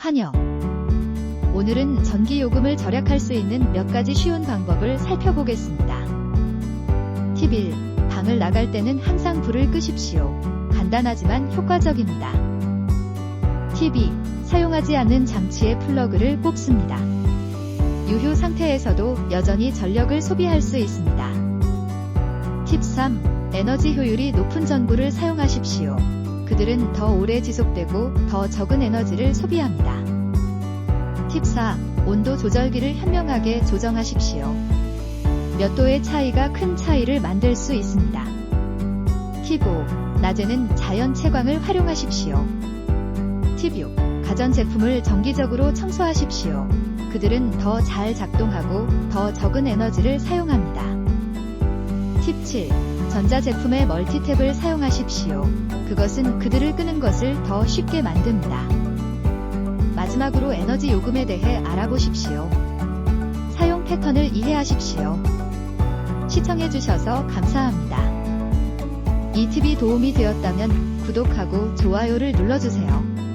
환영. 오늘은 전기 요금을 절약할 수 있는 몇 가지 쉬운 방법을 살펴보겠습니다. 팁 1. 방을 나갈 때는 항상 불을 끄십시오. 간단하지만 효과적입니다. 팁 2. 사용하지 않는 장치의 플러그를 뽑습니다. 유효 상태에서도 여전히 전력을 소비할 수 있습니다. 팁 3. 에너지 효율이 높은 전구를 사용하십시오. 그들은 더 오래 지속되고 더 적은 에너지를 소비합니다. 팁 4. 온도 조절기를 현명하게 조정하십시오. 몇 도의 차이가 큰 차이를 만들 수 있습니다. 팁 5. 낮에는 자연 채광을 활용하십시오. 팁 6. 가전제품을 정기적으로 청소하십시오. 그들은 더 잘 작동하고 더 적은 에너지를 사용합니다. 팁 7. 전자제품의 멀티탭을 사용하십시오. 그것은 그들을 끄는 것을 더 쉽게 만듭니다. 마지막으로 에너지 요금에 대해 알아보십시오. 사용 패턴을 이해하십시오. 시청해주셔서 감사합니다. 이 팁이 도움이 되었다면 구독하고 좋아요를 눌러주세요.